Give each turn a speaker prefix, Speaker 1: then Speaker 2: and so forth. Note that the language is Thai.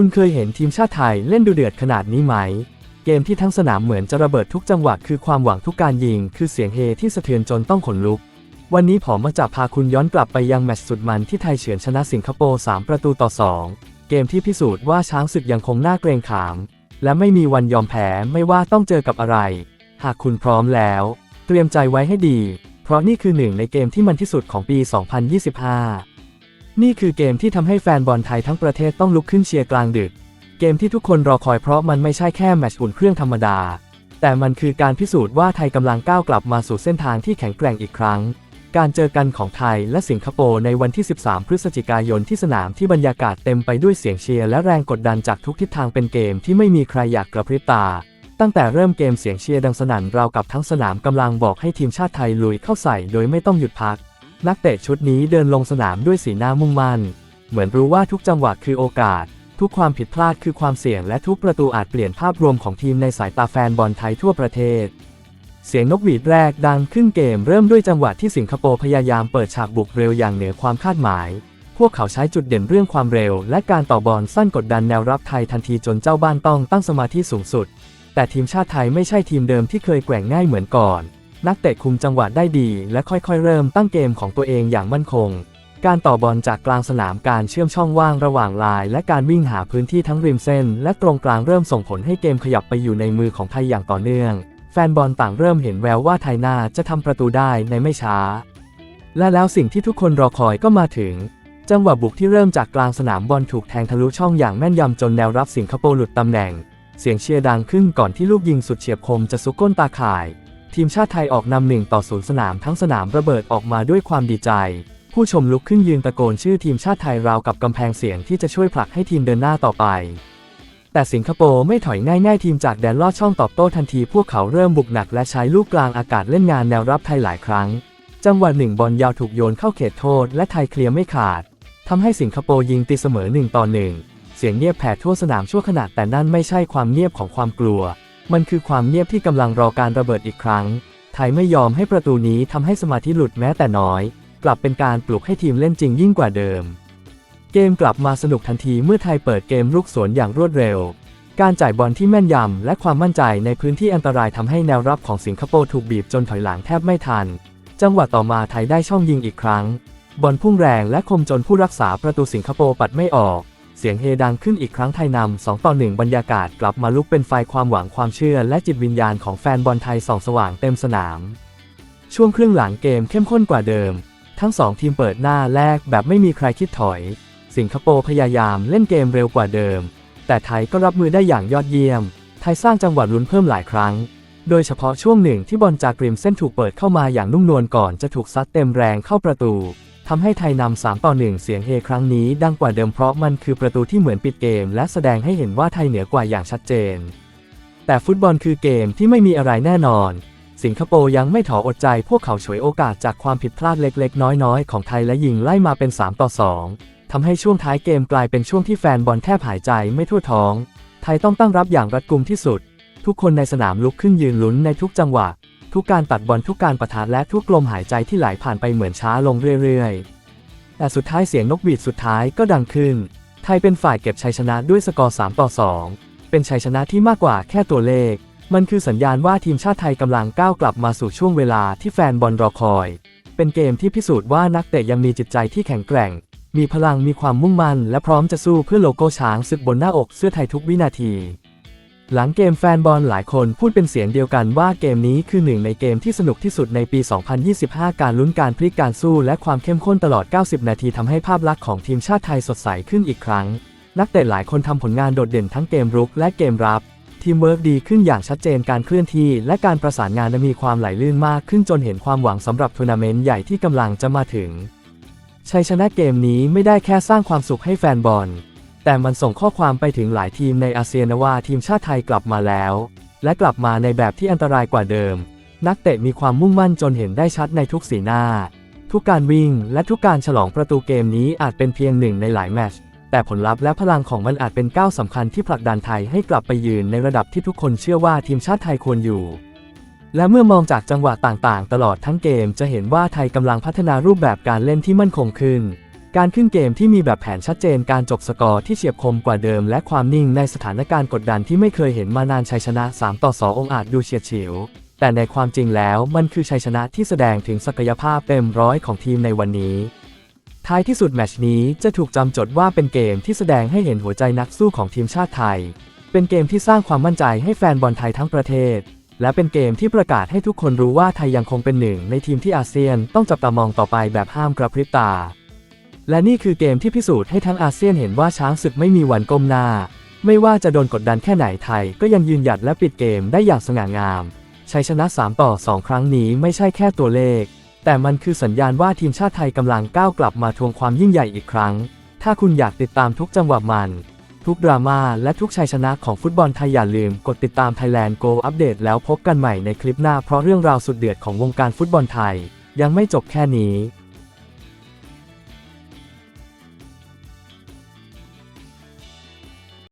Speaker 1: คุณเคยเห็นทีมชาติไทยเล่นดูเดือดขนาดนี้ไหม เกมที่ทั้งสนามเหมือนจะระเบิดทุกจังหวะคือความหวังทุกการยิง คือเสียงเฮที่สะเทือนจนต้องขนลุก วันนี้ผมมาจะพาคุณย้อนกลับไปยังแมตช์สุดมันที่ไทยเฉือนชนะสิงคโปร์ 3 ประตูต่อ 2 เกมที่พิสูจน์ว่าช้างศึกยังคงน่าเกรงขาม และไม่มีวันยอมแพ้ไม่ว่าต้องเจอกับอะไร หากคุณพร้อมแล้ว เตรียมใจไว้ให้ดี เพราะนี่คือหนึ่งในเกมที่มันที่สุดของปี 2025 นี่คือเกมที่ทำให้แฟนบอลไทยทั้งประเทศต้องลุกขึ้นเชียร์กลางดึก เกมที่ทุกคนรอคอยเพราะมันไม่ใช่แค่แมตช์อุ่นเครื่องธรรมดา แต่มันคือการพิสูจน์ว่าไทยกำลังก้าวกลับมาสู่เส้นทางที่แข็งแกร่งอีกครั้ง การเจอกันของไทยและสิงคโปร์ในวันที่ 13 พฤศจิกายนที่สนามที่บรรยากาศเต็มไปด้วยเสียงเชียร์และแรงกดดันจากทุกทิศทางเป็นเกมที่ไม่มีใครอยากกระพริบตา ตั้งแต่เริ่มเกมเสียงเชียร์ดังสนั่นราวกับทั้งสนามกำลังบอกให้ทีมชาติไทยลุยเข้าใส่โดยไม่ต้องหยุดพัก นักเตะชุดนี้เดินลงสนามด้วยสีหน้ามุ่งมั่น เหมือนรู้ว่าทุกจังหวะคือโอกาส ทุกความผิดพลาดคือความเสี่ยงและทุกประตูอาจเปลี่ยนภาพรวมของทีมในสายตาแฟนบอลไทยทั่วประเทศ เสียงนกหวีดแรกดังขึ้นเกมเริ่มด้วยจังหวะที่สิงคโปร์พยายามเปิดฉากบุกเร็วอย่างเหนือความคาดหมาย พวกเขาใช้จุดเด่นเรื่องความเร็ว และการต่อบอลสั้นกดดันแนวรับไทยทันทีจนเจ้าบ้านต้องตั้งสมาธิสูงสุด แต่ทีมชาติไทยไม่ใช่ทีมเดิมที่เคยแกว่งง่ายเหมือนก่อน นักเตะคุมจังหวะได้ดี และค่อยๆ เริ่มตั้งเกมของตัวเองอย่างมั่นคง การต่อบอลจากกลางสนามการเชื่อมช่องว่างระหว่างลาย และการวิ่งหาพื้นที่ทั้งริมเส้น และตรงกลางเริ่มส่งผลให้เกมขยับไปอยู่ในมือของไทยอย่างต่อเนื่อง แฟนบอลต่างเริ่มเห็นแววว่าไทยน่าจะทำประตูได้ในไม่ช้า และแล้วสิ่งที่ทุกคนรอคอยก็มาถึงจังหวะบุกที่เริ่มจากกลางสนามบอลถูกแทงทะลุช่องอย่างแม่นยำจนแนวรับสิงคโปร์หลุดตำแหน่ง เสียงเชียร์ดังขึ้นก่อนที่ลูกยิงสุดเฉียบคมจะซุกก้นตาข่าย ทีมชาติไทยออกนำหนึ่งต่อศูนย์สนามทั้งสนามระเบิดออกมาด้วยความดีใจ ผู้ชมลุกขึ้นยืนตะโกนชื่อทีมชาติไทยราวกับกำแพงเสียงที่จะช่วยผลักให้ทีมเดินหน้าต่อไป แต่สิงคโปร์ไม่ถอยง่ายๆ ทีมจากแดนลอดช่องตอบโต้ทันทีพวกเขาเริ่มบุกหนักและใช้ลูกกลางอากาศเล่นงานแนวรับไทยหลายครั้ง จังหวะหนึ่งบอลยาวถูกโยนเข้าเขตโทษและไทยเคลียร์ไม่ขาดทำให้สิงคโปร์ยิงตีเสมอ1ต่อ1เสียงเงียบแผ่ทั่วสนามชั่วขณะแต่นั่นไม่ใช่ความเงียบของความกลัว มันคือความเงียบที่กำลังรอการระเบิดอีกครั้ง ไทยไม่ยอมให้ประตูนี้ทำให้สมาธิหลุดแม้แต่น้อย กลับเป็นการปลุกให้ทีมเล่นจริงยิ่งกว่าเดิม เกมกลับมาสนุกทันทีเมื่อไทยเปิดเกมรุกสวนอย่างรวดเร็ว การจ่ายบอลที่แม่นยำและความมั่นใจในพื้นที่อันตรายทำให้แนวรับของสิงคโปร์ถูกบีบจนถอยหลังแทบไม่ทัน จังหวะต่อมาไทยได้ช่องยิงอีกครั้ง บอลพุ่งแรงและคมจนผู้รักษาประตูสิงคโปร์ปัดไม่ออก เสียงเฮดังขึ้นอีกครั้งไทยนำ2ต่อ1บรรยากาศกลับมาลุกเป็นไฟความหวังความเชื่อและจิตวิญญาณของแฟนบอลไทยส่องสว่างเต็มสนาม ช่วงครึ่งหลังเกมเข้มข้นกว่าเดิม ทั้งสองทีมเปิดหน้าแรกแบบไม่มีใครคิดถอย สิงคโปร์พยายามเล่นเกมเร็วกว่าเดิม แต่ไทยก็รับมือได้อย่างยอดเยี่ยม ไทยสร้างจังหวะลุ้นเพิ่มหลายครั้ง โดยเฉพาะช่วงหนึ่งที่บอลจากริมเส้นถูกเปิดเข้ามาอย่างนุ่มนวลก่อนจะถูกซัดเต็มแรงเข้าประตู ทำให้ไทยนำ3ต่อ1เสียงเฮครั้งนี้ดังกว่าเดิมเพราะมันคือประตูที่เหมือนปิดเกม และแสดงให้เห็นว่าไทยเหนือกว่าอย่างชัดเจน แต่ฟุตบอลคือเกมที่ไม่มีอะไรแน่นอน สิงคโปร์ยังไม่ถออดใจพวกเขาฉวยโอกาสจากความผิดพลาดเล็กๆ น้อยๆ ของไทยและยิงไล่มาเป็น 3 ต่อ 2ทำให้ช่วงท้ายเกมกลายเป็นช่วงที่แฟนบอลแทบหายใจไม่ทั่วท้อง ไทยต้องตั้งรับอย่างรัดกุมที่สุด ทุกคนในสนามลุกขึ้นยืนลุ้นในทุกจังหวะ ทุกการตัดบอลทุกการประทานและทุกลมหายใจที่ไหลผ่านไปเหมือนช้าลงเรื่อยๆ แต่สุดท้ายเสียงนกหวีดสุดท้ายก็ดังขึ้น ไทยเป็นฝ่ายเก็บชัยชนะด้วยสกอร์ 3 ต่อ 2 เป็นชัยชนะที่มากกว่าแค่ตัวเลข มันคือสัญญาณว่าทีมชาติไทยกำลังก้าวกลับมาสู่ช่วงเวลาที่แฟนบอลรอคอย เป็นเกมที่พิสูจน์ว่านักเตะยังมีจิตใจที่แข็งแกร่ง มีพลังมีความมุ่งมั่น และพร้อมจะสู้เพื่อโลโก้ช้างศึกบนหน้าอกเสื้อไทยทุกวินาที หลังเกมแฟนบอลหลายคนพูดเป็นเสียงเดียวกันว่าเกมนี้คือหนึ่งในเกมที่สนุกที่สุดในปี 2025 การลุ้นการพลิกการสู้และความเข้มข้นตลอด 90 นาทีทำให้ภาพลักษณ์ของทีมชาติไทยสดใสขึ้นอีกครั้ง นักเตะหลายคนทำผลงานโดดเด่นทั้งเกมรุกและเกมรับ ทีมเวิร์กดีขึ้นอย่างชัดเจนการเคลื่อนที่ และการประสานงานมีความไหลลื่นมากขึ้นจนเห็นความหวังสำหรับทัวร์นาเมนต์ใหญ่ที่กำลังจะมาถึงชัยชนะเกมนี้ไม่ได้แค่สร้างความสุขให้แฟนบอล แต่มันส่งข้อความไปถึงหลายทีมในอาเซียนว่าทีมชาติไทยกลับมาแล้ว และกลับมาในแบบที่อันตรายกว่าเดิม นักเตะมีความมุ่งมั่นจนเห็นได้ชัดในทุกสีหน้า ทุกการวิ่งและทุกการฉลองประตูเกมนี้อาจเป็นเพียงหนึ่งในหลายแมตช์แต่ผลลัพธ์และพลังของมันอาจเป็นก้าวสำคัญที่ผลักดันไทยให้กลับไปยืนในระดับที่ทุกคนเชื่อว่าทีมชาติไทยควรอยู่ และเมื่อมองจากจังหวะต่างๆ ตลอดทั้งเกมจะเห็นว่าไทยกำลังพัฒนารูปแบบการเล่นที่มั่นคงขึ้น การขึ้นเกมที่มีแบบแผนชัดเจนการจบสกอร์ที่เฉียบคมกว่าเดิม และความนิ่งในสถานการณ์กดดันที่ไม่เคยเห็นมานานชัยชนะ 3 ต่อ 2 องอาจดูเฉียดฉิว แต่ในความจริงแล้วมันคือชัยชนะที่แสดงถึงศักยภาพเต็มร้อยของทีมในวันนี้ ท้ายที่สุดแมชนี้จะถูกจำจดว่าเป็นเกมที่แสดงให้เห็นหัวใจนักสู้ของทีมชาติไทย เป็นเกมที่สร้างความมั่นใจให้แฟนบอลไทยทั้งประเทศ และเป็นเกมที่ประกาศให้ทุกคนรู้ว่าไทยยังคงเป็นหนึ่งในทีมที่อาเซียนต้องจับตามองต่อไปแบบห้ามกระพริบตา และนี่คือเกมที่พิสูจน์ให้ทั้งอาเซียนเห็นว่าช้างศึกไม่มีวันก้มหน้า ไม่ว่าจะโดนกดดันแค่ไหนไทย ก็ยังยืนหยัดและปิดเกมได้อย่างสง่างาม ชัยชนะ 3 ต่อ 2 ครั้งนี้ไม่ใช่แค่ตัวเลข แต่มันคือสัญญาณว่าทีมชาติไทยกำลังก้าวกลับมาทวงความยิ่งใหญ่อีกครั้ง ถ้าคุณอยากติดตามทุกจังหวะมัน ทุกดราม่าและทุกชัยชนะของฟุตบอลไทยอย่าลืมกดติดตาม Thailand Go อัปเดตแล้วพบกันใหม่ในคลิปหน้าเพราะเรื่องราวสุดเดือดของวงการฟุตบอลไทย ยังไม่จบแค่นี้